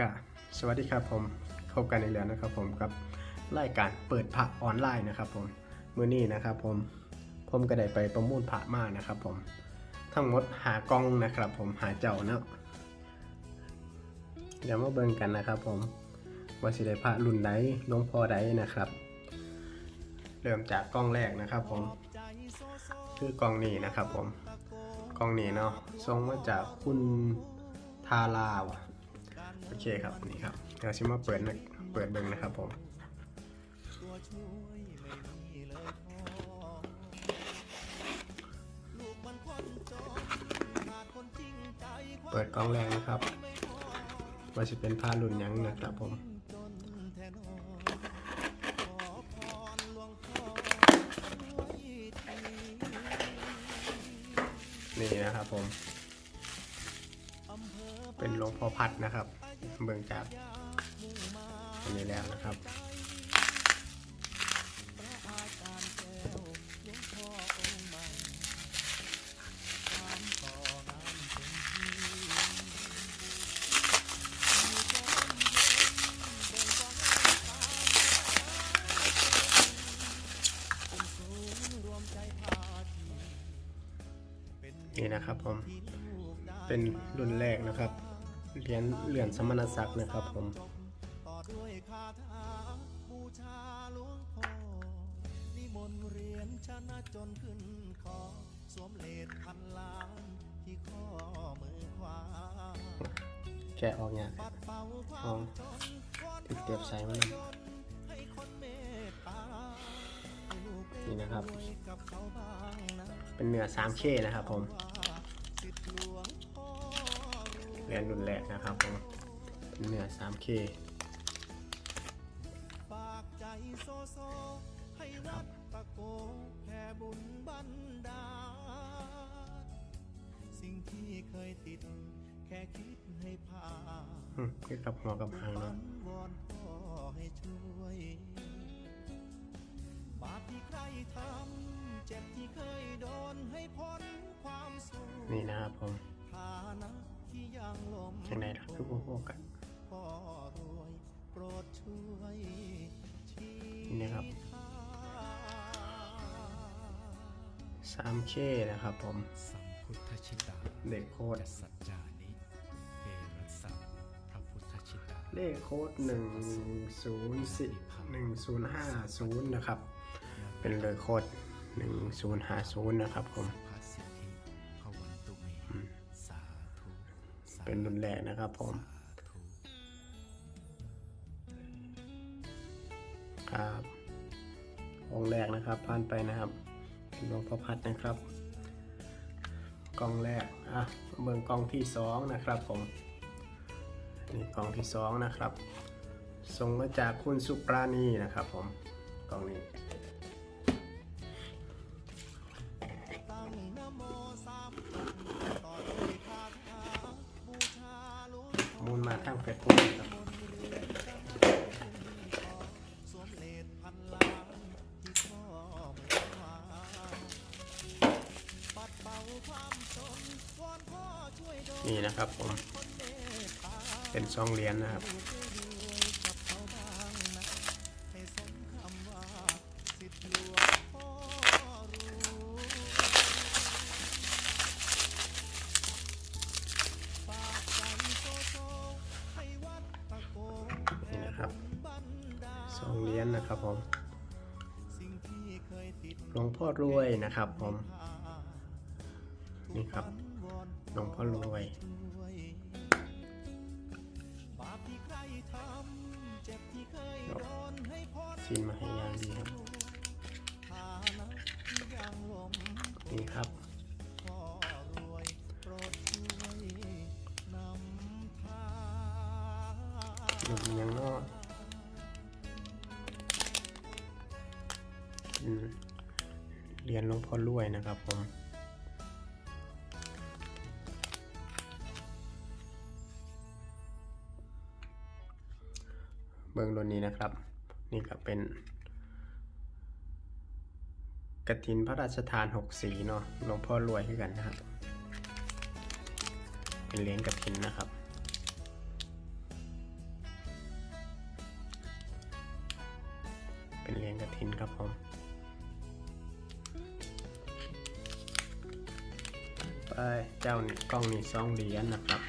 กะสวัสดีครับผมพบกันอีกแล้วนะครับผมกับรายการเปิดพระออนไลน์นะครับผมมือนี้นะครับผมผมก็ได้ไปประมูลพระมานะครับผมทั้งหมดหากล้องนะครับผมหาเจ้าเนาะเดี๋ยวมาเบิ่งกันนะครับผมว่าสิได้พระรุ่นใดหลงพอใดนะครับ เริ่มจากกล้องแรกนะครับผมคือกล้องนี้นะครับผมกล้องนี้เนาะส่งมาจากคุณทาลาวะ เคครับนี่ครับเดี๋ยวชิมาเปิดนะเปิดเบิงนะครับผมเปิดกล้องแรกนะครับว่าจะเป็นผ้ารุ่นยังนะครับผมนี่นะครับผม เป็นหลวงพ่อพัดนะครับ เบิ่งจากอันนี้แล้วนะครับนี่นะครับผม เป็นรุ่นแรกนะครับ รียญเหรียญสมณศักดิ์นะครับผมต่อด้วยคาถาบูชาหลวงพ่อนิมนต์เรียนชนะจนขึ้นคอสวมเลดพันล้านที่ข้อมือขวาแกออกเนี่ยปัดเป่าควาเอามจนวอนติดเตียบใส่มันให้คนเมตตานี่นะครับ เป็นเนื้อ 3K นะครับผม สิทธิ์หลวงพ่อรวยเหรียญรุ่นแรกนะครับผมเป็นเนื้อ 3K ฝากใจโซโซให้วัดตะโกแค่บุญบันดาลสิ่งที่เคยติดแค่คิดให้ผ่านอืมคือกับหัวกับหางฝัเนาะนวอนพ่อให้ช่วยบาปที่ใครทำเจ็บที่เคยโดนให้พ้นความสูญนี่นะครับผม ฐานะที่ยังลมจังไดล่ะคือพวกกันพ่อรวยโปรดช่วยชีนี่นะครับ 3K นะครับผมสัมพุทธชิตาเลขโค้ดสัจจานิเอรัสสะพระพุทธชิตาเลขโค้ด104 1050 นะครับ เป็นเลขโค้ด1050 นะครับผม เป็นรุ่นแรกนะครับผมครับองแรกนะครับผ่านไปนะครับเป็นหลวงพ่อพัดนะครับ กล้องแรกอะเบิ่งกล้องที่สองนะครับผมนี่กล้องที่สองนะครับส่งมาจากคุณสุปราณีนะครับผมกล้องนี้ นวอนพ่อช่วยโดนนี่นะครับผม เป็นซองเหรียญนนะครับับผมหลวงพ่อรวยนะครับผมนี่ครับหลวงพ่อรวยสินมาให้ยางดีครับนี่ครับ พ่อรวยนะครับผมเบื้องต้นนี้นะครับ นี่ก็เป็นกระถินพระราชทานหกสีเนาะหลวงพ่อรวยขึ้นกันนะครับ เป็นเหรียญกระถินนะครับเป็นเหรียญกระถินครับผม เจ้านี่กล้องนี่สองเหรียญนะครับ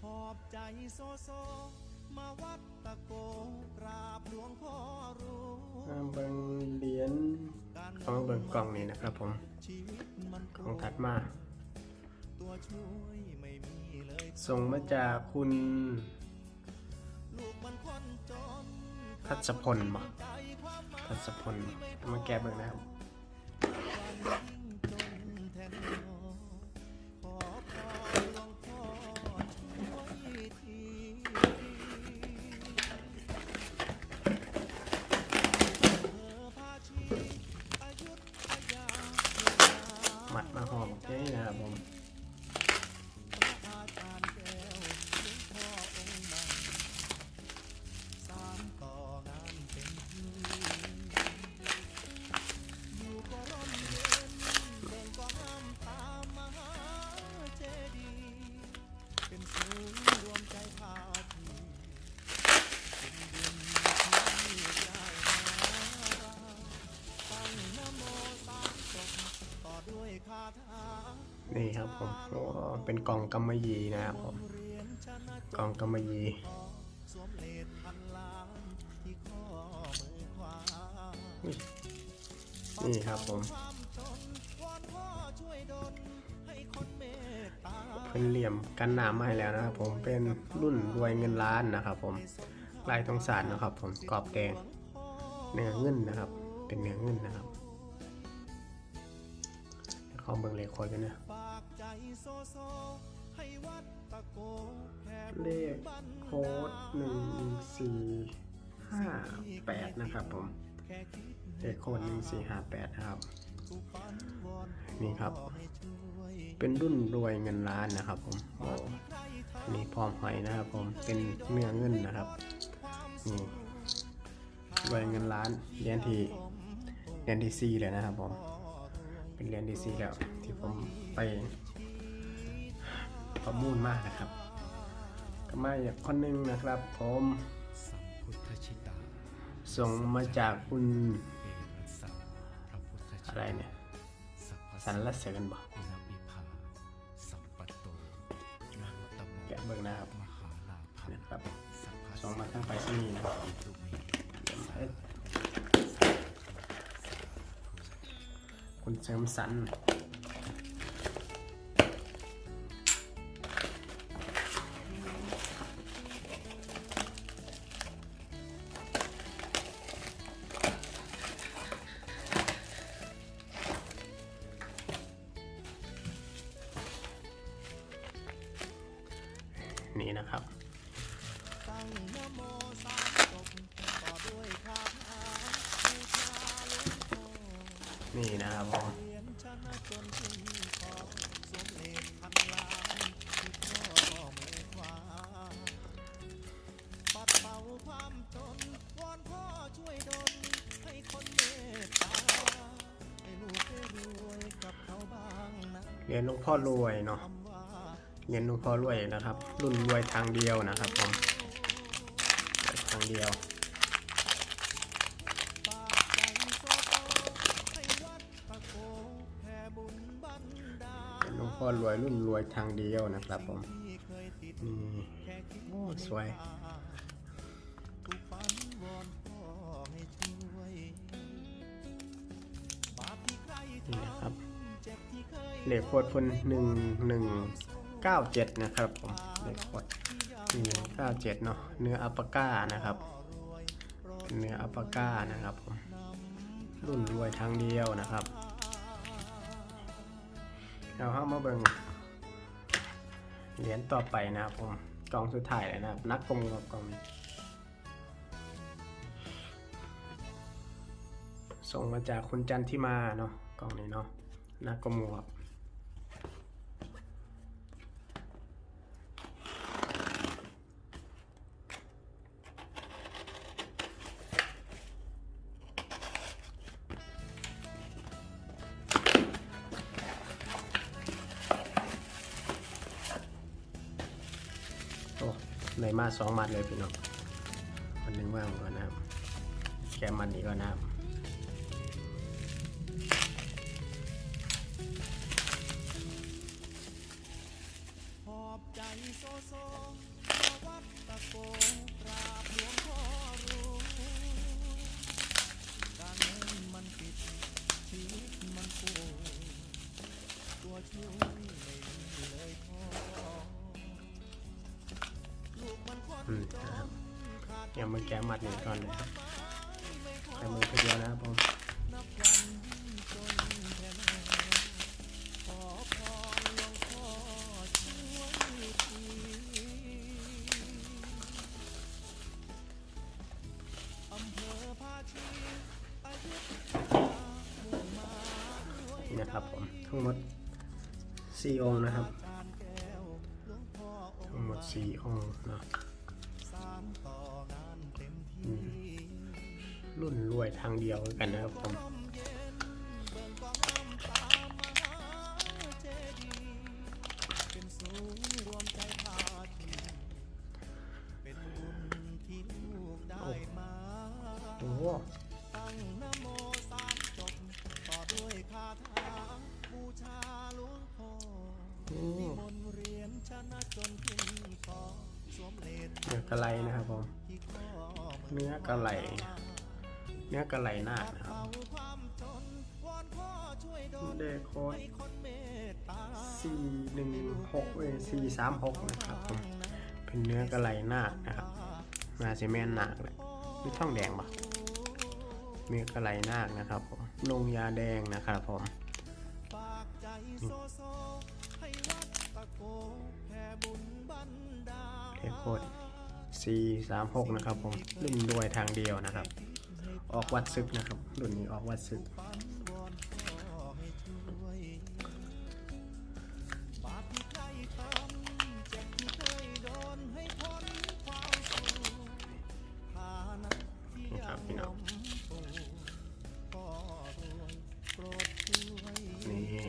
ขอบใจโซโซมาวัดตะโกกราบหลวงพ่อรู้มาเบิ่งเหรียญเอามาเบิ่งกล่องนี้นะครับผมชีวิตมันกล่องถัดมาตัวช่วยไม่มีเลยส่งมาจากคุณลูกมันคนจนทัศพลบ่ทัศพลเอามาแก้เบิ่งนะครับ มัดมาหอมเคนะครับผม เป็นกล่องกำมะหยี่นะครับผมกล่องกำมะหยี่สวมเลนพันล้านที่ข้อมือขวาอุ๊ยนี่ครับผมเมตตาเพิ่นเหลี่ยมกันน้ำมาให้แล้วนะครับผมเป็นรุ่นรวยเงินล้านนะครับผมลายตรงสารนะครับผมกรอบแดงเนื้อเงินนะครับ เป็นเนื้อเงินนะครับเดี๋ยวขอเบิ่งเลขโคดกันนะ โซโซ ให้วัดตะโกแค่เลขโค้ดหนึ่งสี่ห้าแปดนะครับผมแค่คิดเลขโค้ดหนึ่งสี่ห้าแปดนะครับทุกฝันวอนนี่ครับให้ช่วยเป็นรุ่นรวยเงินล้านนะครับผมโอ้นี่พร้อมหอยนะครับผมเป็นเนื้อเงินนะครับนี่รวยเงินล้านเหรียญที่เหรียญที่สี่เลยนะครับผมเป็นเหรียญที่สี่แล้วที่ผมไป ประมูลมากนะครับก็มาอีกคนหนึ่งนะครับผมสัมพุทธชิตาส่งมาจากคุณเอรัสสะพระพุทธชิตาอะไรเนี่ยสัพพสันละเสริญบ่อินามิภาสัมปัตโตนาตโมแกะเบิ่งนะครับมหาลาภันนะครับสัพพะส่งมาตั้งไปที่นี่นะครับตุเมเอ้ยคุณเสริมสรรนี่ เมตตาให้ลูกได้รวยกับเขาบ้างนะเรียนหลวงพ่อรวยเนาะเรียนหลวงพ่อรวยนะครับ รุ่นรวยทางเดียวนะครับผมทางเดียว พ่อรวยรุ่นรวยทางเดียวนะครับผมนี่โอ้สวยนี่ครทนี่นะครับเลขโคดพนหนึ่งหนึ่งเก้าเจ็ดนะครับผมเลขโคดหนึ่งเก้าเจ็ดเนาะเนื้ออัปปาก้านะครับเป็นเนื้ออัปปาก้านะครับผมรุ่นรวยทางเดียวนะครับ เราเข้ามาเบิงเหรียญต่อไปนะครับผมกล่องสุดท้ายเลยนะครับนักกงกับกล่องนี้ส่งมาจากคุณจันทิมาเนาะกล่องนี้เนาะนักกมูครับ มาสองมัดเลยพี่น้องวันนึงว่างก่อนนะครับแกมมันนี้ก่อนนะครับขอบใจโซโซวัดตะโกกราบหลวงพ่อ มือแกะหมัดหนึ่งก่อนเลยแกะมือคนเดียวนะครับผมนะครับผมทั้งหมด4องค์นะครับทั้งหมด4องค์นะ มรุ่นรวยทางเดียวกันนะครับผมเย็นเบิ่งกองน้ำตามหาเจดีย์เป็นศูนย์รวมใจภาคีเป็นบุญที่ลูกได้มาโอ้โหตั้งนะโมสามจบต่อด้วยคาถาบูชาหลวงพ่อโอ้นิมนต์เรียนชนะจนขึ้นคอสวมเลดเนื้อกระไหลนะครับผม เนื้อกระไหล เนื้อกระไหลนาคนะครับเอาคอนพ่อช่วยดลเลขโค้ดสี่หนึ่งหกเอสี่สามหกนะครับผมเป็นเนื้อกระไหลนาคนะครับมาเซีเมนหนาคแหละมีท่องแดงปะเนื้อกระไหลนาคนะครับผมลงยาแดงนะครับผมฝากใจโค้ดตะโกแผ่บุญบันดาลเลขโคดสี่สามหกนะครับผมรุ่นรวยทางเดียวนะครับ ออกวัดซึกนะครับรุ่นนี้ออกวัดซึกฝันวอนพ่อให้ช่วยบาปที่ใครทำเจ็บที่เคยโดนให้พ้นความสูฐานะที่นี่คยัรับงพี่น้ล้องมปูพ่อรวยโปรดช่วยนี่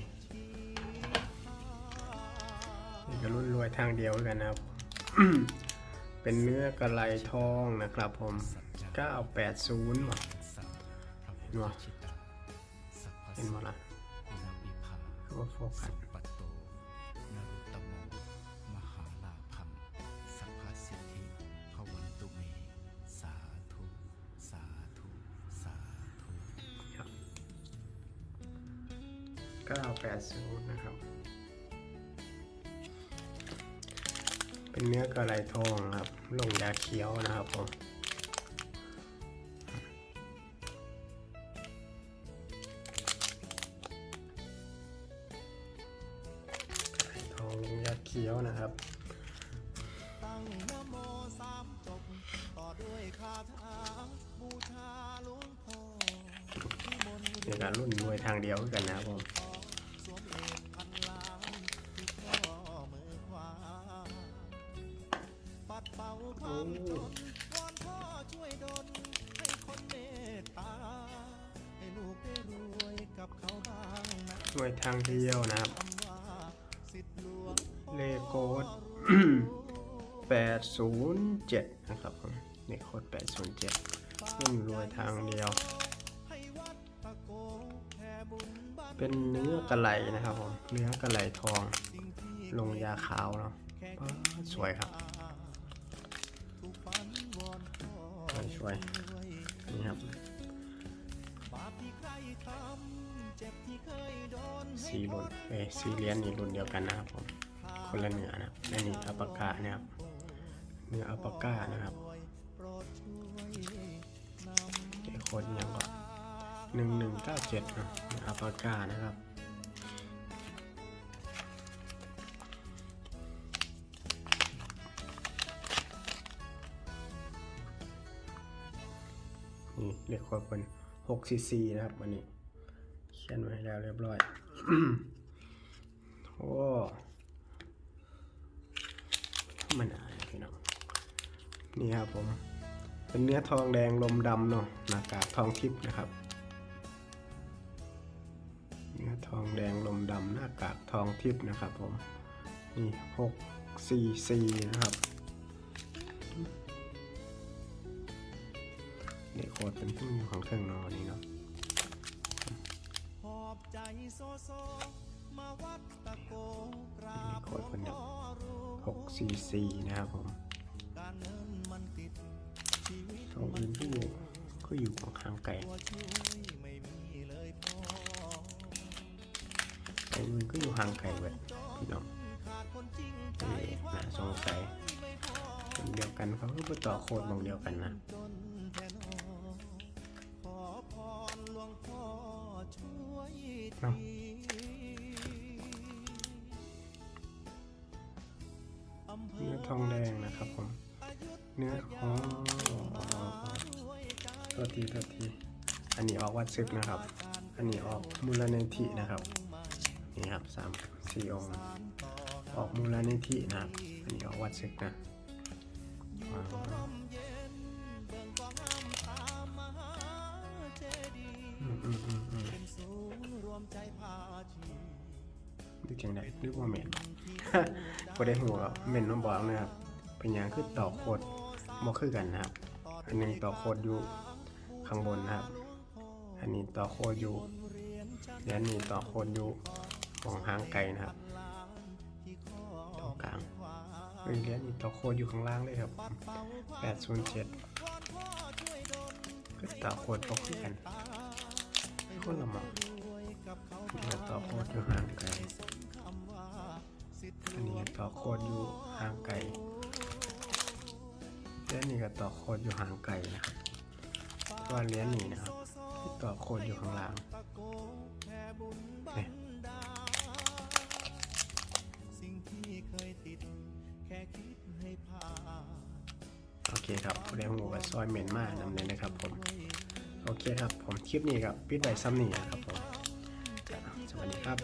นี่ก็รุ่นรวยทางเดียวกันนะครับ เป็นเนื้อกระไหลทองนะครับผม เก้าแปดศูนย์ว่ะเห็นว่ะเห็นว่ะล่ะว่าโฟกัสนย์นะครับ เป็นเนื้อกระไรทองครับ ลงยาเคี้ยวนะครับผม นะครับตั้งนะโมสามจบต่อด้วยคาถาบูชาหลวงพ่อที่มนต์นี่ก็รุ่นรวยทางเดียวกันนะครับผมสวมเลขพันล้านที่ข้อมือขวาปัดเป่าความจนวอนพ่อช่วยดลให้คนเมตตาให้ลูกได้รวยกับเขาบ้างนะรวยทางเดียวนะครับ โค้ด807 นะครับผมเลขโค้ด807รุ่นรวยทางเดียว เป็นเนื้อกระไหลนะครับผม เนื้อกระไหลทอง ลงยาขาวเนาะสวยครับทุกฝันวอนพ่อสวย นี่ครับบาปที่ใครทำเจ็บที่เคยโดนให้สีรุ่นเอ้สีเหรียญนี่รุ่นเดียวกันนะครับผม คนละเนื้อนะครับและนี่อัปปากานะครับ เนื้ออัปปากานะครับโปรดช่วยนำเลขคดอิหยังก็หนึ่งหนึ่งเก้าเจ็ดนะอัปปากานะครับนี่เลขโค้ดเป็นหกซีซีนะครับวันนี้เขียนไว้แล้วเรียบร้อย โอ้มันอะไรพี่น้อง นี่ครับผมเป็นเนื้อทองแดงลมดำเนาะหน้ากากทองทิพย์นะครับ เนื้อทองแดงลมดำหน้ากากทองทิพย์นะครับผมนี่หกสี่สี่นะครับเลขคดเป็นผู้อยู่ของเครื่องนอนนี่เนาะหอบใจโซโซมาวัดตะโกกรานี่บโคดเป็นหลแบบวงพ่อรู้หกสี่สี่นะครับผม องอื่นที่ก็อยู่ของข้างไก่ตัวช่วยไม่มีเลยพ่อของอื่นก็อยู่ห่างไก่เว้ยพี่น้องนจริงใจนี่น่าสงสัยคนเดียวกันเขาก็ไปต่อโคดมองเดียวกันนะจนแทนอขอพรหลวงพ่อช่วยทีอำเนื้อทองแดงนะครับผม เนื้ออ๋อโท ษทีโทษที อันนี้ออกวัดซึกนะครับ อันนี้ออกมูลนิธินะครับ นี่ครับสามสี่องค์ออกมูลนิธินะครับอันนี้ออกวัดซึกนะอ๋อเย็นเบิ่งกองน้ำตามมหาเจดีย์อืมอืมอืมอืมเป็นศูนย์รวมใจพาชีดูจังไดนึกว่าเหม็นบ่ได้หัวเหม็นน้ำบอกนะครับ เป็นอย่างคือต่อโคดบ่คือกันนะครับ อันหนึ่งต่อโคดอยู่ ข้างบนนะครับ อันนี้ต่อโคอยู่และนนี้ต่อโคดอยู่ของหางไก่นะครับตรงกลางเฮ้ยเหรียญนี้ต่อโคอยู่ข้างล่างเลยครับ 807 ก็ต่อโคดบ่คือกันคนละหมอกต่อโคอยู่ห่างไกลอันนี้ต่อโคอยู่ห่างไกลเหรียญนี้ก็ต่อโคอยู่ห่างไกลนะครับ ว่าเหรียญนี้นะครับที่ต่อโคดอยู่ข้างล่างเนี่ยสิ่งที่เคค่คิดให้ผ่นโอเคครับได้หูกับซอยเหม็นมากนำเลยนะครับผม โอเคครับ ผมคลิปนี้ครับปิดไว้ซ้ำนี่นะครับผม สวัสดีครับ